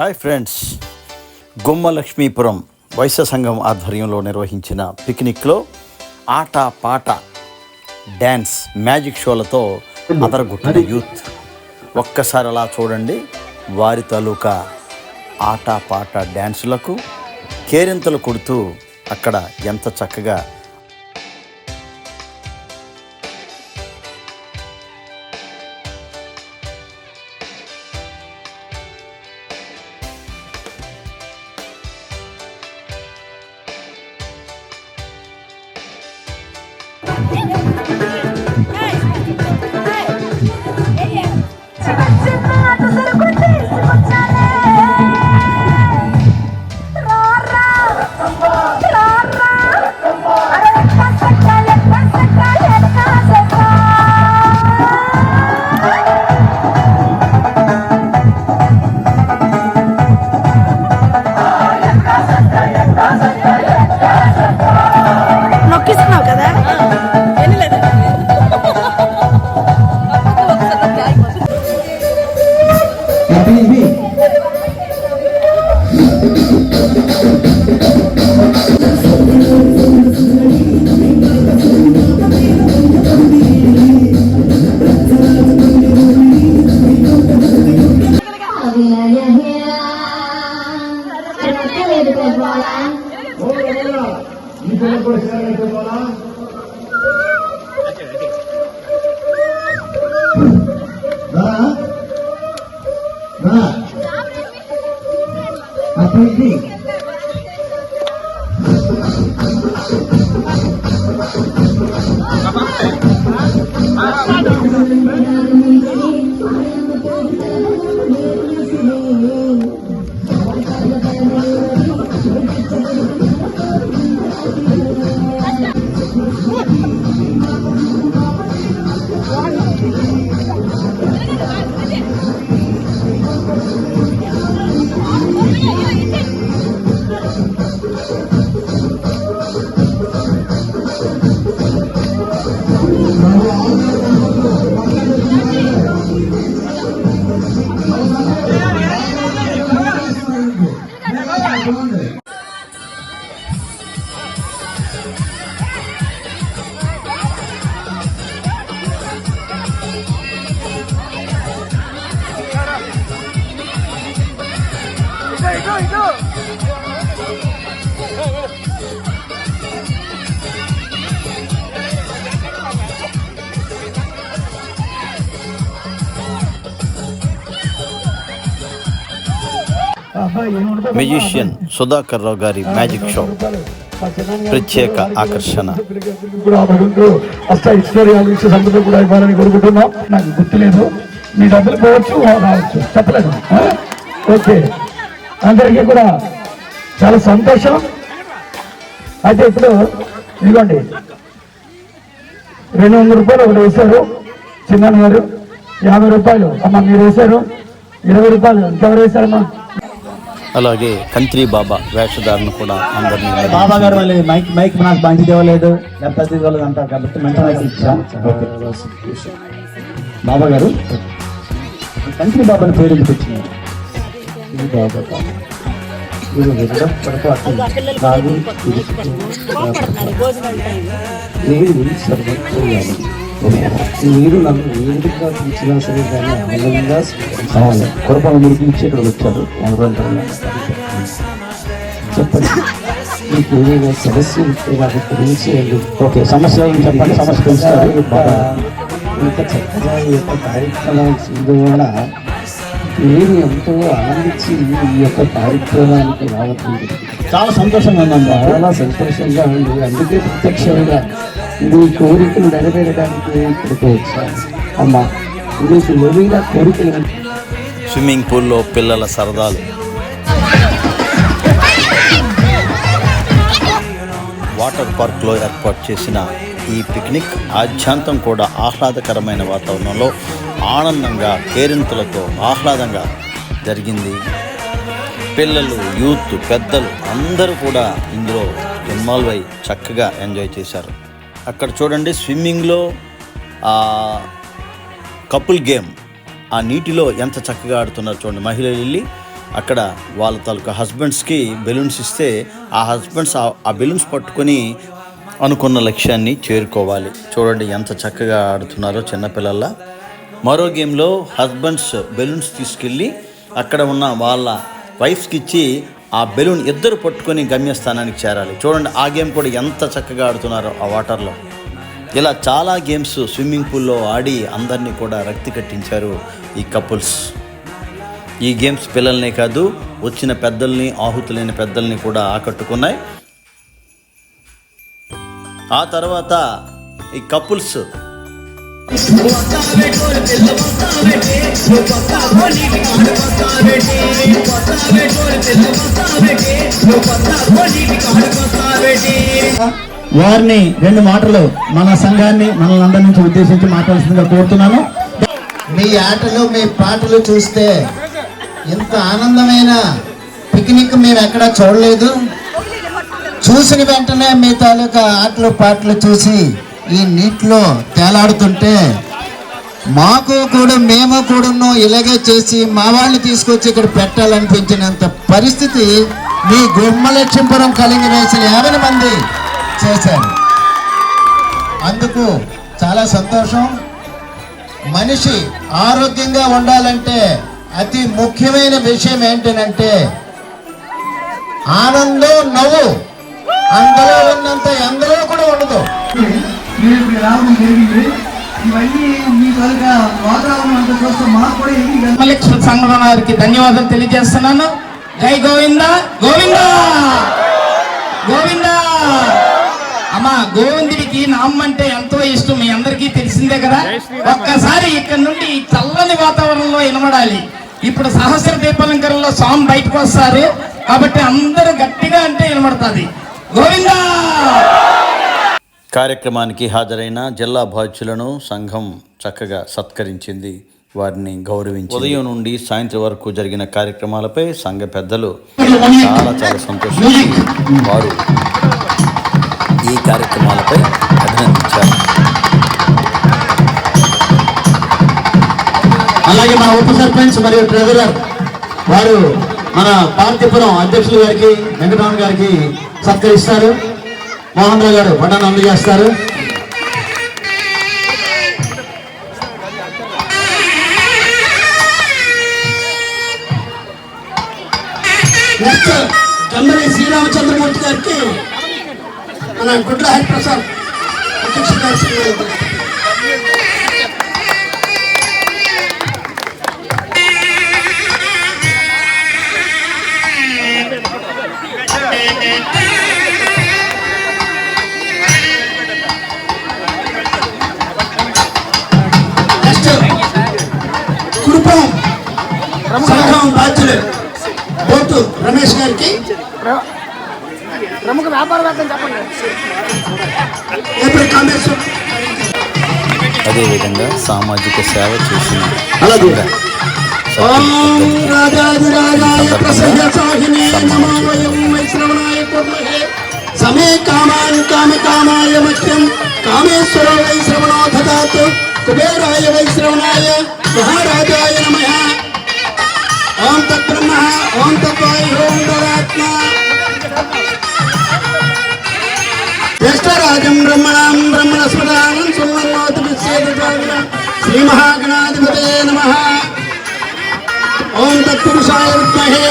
Hi friends. గుమ్మ లక్ష్మీపురం వైశ్య సంఘం ఆధ్వర్యంలో నిర్వహించిన పిక్నిక్లో ఆట పాట డ్యాన్స్ మ్యాజిక్ షోలతో అదరగొట్టిన యూత్. ఒక్కసారి అలా చూడండి. వారి తాలూకా ఆట పాట డ్యాన్సులకు కేరింతలు కొడుతూ అక్కడ ఎంత చక్కగా రా. రా. అప్పుడు doing it. Go, go, go! Musician Sudhakar Rao గారి మ్యాజిక్ షో ప్రత్యేక ఆకర్షణ. కూడా ఆ భగవంతుడు అష్ట ఐశ్వర్యాలు ఇచ్చే ఇవ్వాలని కోరుకుంటున్నాం నాకు గుర్తులేదు. మీ డబ్బులు పోవచ్చు. రావచ్చు చెప్పలేదు. ఓకే అందరికీ కూడా చాలా సంతోషం. అయితే ఇప్పుడు ఇదిగోండి రెండు వందల రూపాయలు ఒకటి వేశారు. చిన్న గారు యాభై రూపాయలు. అమ్మ మీరు వేశారు. ఇరవై రూపాయలు. ఇంకెవరు వేశారమ్మా? అలాగే కంత్రి బాబా వేషధారణ కూడా అందరినీ బాబా గారు మళ్ళీ మైక్ మైక్ నాకు లేకపోతే ఇవ్వలేదు అంటారు కాబట్టి మంచి మైక్ ఇచ్చాం. బాబా గారు కంటి బాబాని పేరు ఇది బాబా. ఇది పొరపాటు. రాగు. మీరు నన్ను వేదికగా పిలిచినా సరే కానీ ఆనందంగా కావాలి కురపాలు మీరు పిలిచి ఇక్కడ వచ్చారు చెప్పండి మీకు ఏదైనా సమస్య ఉంటే నాకు తెలియచేయండి ఓకే సమస్య చెప్పండి సమస్య బాగా ఇంత చక్కగా ఈ యొక్క కార్యక్రమం చేయడం వల్ల నేను ఎంతో ఆనందించి ఈ యొక్క కార్యక్రమానికి రావటం చాలా సంతోషంగా ఉందండి. చాలా సంతోషంగా ఉంది. అందుకే ప్రత్యక్షంగా నీ కోరికలు నెరవేరడానికి ఇక్కడికి వచ్చాను అమ్మా ఏమైనా కోరికలు స్విమ్మింగ్ పూల్లో పిల్లల సరదాలు. వాటర్ పార్క్లో ఏర్పాటు చేసిన ఈ పిక్నిక్ ఆధ్యాంతం కూడా ఆహ్లాదకరమైన వాతావరణంలో ఆనందంగా కేరింతలతో ఆహ్లాదంగా జరిగింది. పిల్లలు యూత్ పెద్దలు అందరూ కూడా ఇందులో ఇన్వాల్వ్ అయి చక్కగా ఎంజాయ్ చేశారు. అక్కడ చూడండి స్విమ్మింగ్లో కపుల్ గేమ్ ఆ నీటిలో ఎంత చక్కగా ఆడుతున్నారు చూడండి. మహిళలు వెళ్ళి అక్కడ వాళ్ళ తాలూకా హస్బెండ్స్కి బెలూన్స్ ఇస్తే ఆ హస్బెండ్స్ ఆ- బెలూన్స్ పట్టుకొని అనుకున్న లక్ష్యాన్ని చేరుకోవాలి. చూడండి ఎంత చక్కగా ఆడుతున్నారో చిన్నపిల్లల మరో గేమ్లో హస్బెండ్స్ బెలూన్స్ తీసుకెళ్ళి అక్కడ ఉన్న వాళ్ళ వైఫ్స్కి ఇచ్చి ఆ బెలూన్ ఇద్దరు పట్టుకొని గమ్యస్థానానికి చేరాలి. చూడండి ఆ గేమ్ కూడా ఎంత చక్కగా ఆడుతున్నారో ఆ వాటర్లో. ఇలా చాలా గేమ్స్ స్విమ్మింగ్ పూల్లో ఆడి అందరినీ కూడా రక్తి కట్టించారు ఈ కపుల్స్. ఈ గేమ్స్ పిల్లల్నే కాదు వచ్చిన పెద్దల్ని ఆహుతులైన పెద్దల్ని కూడా ఆకట్టుకున్నాయి. ఆ తర్వాత ఈ కపుల్స్ వారిని రెండు మాటలు మన సంఘాన్ని మనల్ని అందరి నుంచి ఉద్దేశించి మాట్లాడుతుందిగా కోరుతున్నాను. మీ ఆటలు మీ పాటలు చూస్తే ఇంత ఆనందమైన పిక్నిక్ మేము ఎక్కడా చూడలేదు. చూసిన వెంటనే మీ తాలూకా ఆటలు పాటలు చూసి ఈ నీటిలో తేలాడుతుంటే మాకు కూడా మేము కూడా ఇలాగే చేసి మా వాళ్ళని తీసుకొచ్చి ఇక్కడ పెట్టాలనిపించినంత పరిస్థితి మీ గుమ్మలక్ష్మీపురం కలిగి వేసిన యాభై మంది చేశారు. అందుకు చాలా సంతోషం. మనిషి ఆరోగ్యంగా ఉండాలంటే అతి ముఖ్యమైన విషయం ఏంటంటే ఆనందం నవ్వు. అందులో ఉన్నంత ఎందరో కూడా ఉండదు. మీరు రావడం జరిగింది ఇవన్నీ మీ వాతావరణం అంతా చూస్తే మాకు కూడా సంఘం వారికి ధన్యవాదాలు తెలియజేస్తున్నాను. జై గోవింద గోవింద! గోవింద! అమ్మా గోవిందుడికి నామం అంటే ఎంతో ఇష్టం మీ అందరికీ తెలిసిందే కదా. ఒక్కసారి ఇక్కడ నుండి చల్లని వాతావరణంలో వినబడాలి ఇప్పుడు సహస్ర దీపాలంకరంలో స్వామి బయటకు వస్తారు. కాబట్టి అందరూ గట్టిగా అంటే వినబడుతుంది గోవిందా! కార్యక్రమానికి హాజరైన జిల్లా బాధ్యులను సంఘం చక్కగా సత్కరించింది. వారిని గౌరవించి ఉదయం నుండి సాయంత్రం వరకు జరిగిన కార్యక్రమాలపై సంఘ పెద్దలు చాలా చాలా సంతోషించి వారు ఈ కార్యక్రమాలపై అభినందించారు. అలాగే మన ఉప సర్పంచ్ మరియు ట్రెజరర్ వారు మన పార్థిపురం అధ్యక్షులు గారికి వెంకటరామన్ గారికి సత్కరిస్తారు. మోహన్ రావు గారు పట్టాన్ని అందజేస్తారు నెక్స్ట్ జమ్మరి శ్రీరామచంద్రమూర్తి గారికి మన గుడ్ల హరిప్రసాద్ అధ్యక్షులు సంఘం బాధ్యులు రమేష్ గారికి. ప్రముఖ వ్యాపారవేత్తలు చెప్పండి. అదేవిధంగా సామాజిక సేవ చేసిన సమే కామాన్ కామ కామాయ మహ్యం కామేశ్వరో దదాతు కుబేరాయ వైశ్రవణాయ మహారాజాయ నమః. ఓం తత్బ్రహ్మ ఓం తత్వాయి ఓం తదాత్మ. జ్యేష్ఠరాజం బ్రహ్మణాం బ్రహ్మణస్పదానం సున్నోతి శ్రీ మహాగణాధిపతే నమ. ఓం తత్పురుషాయ విద్మహే.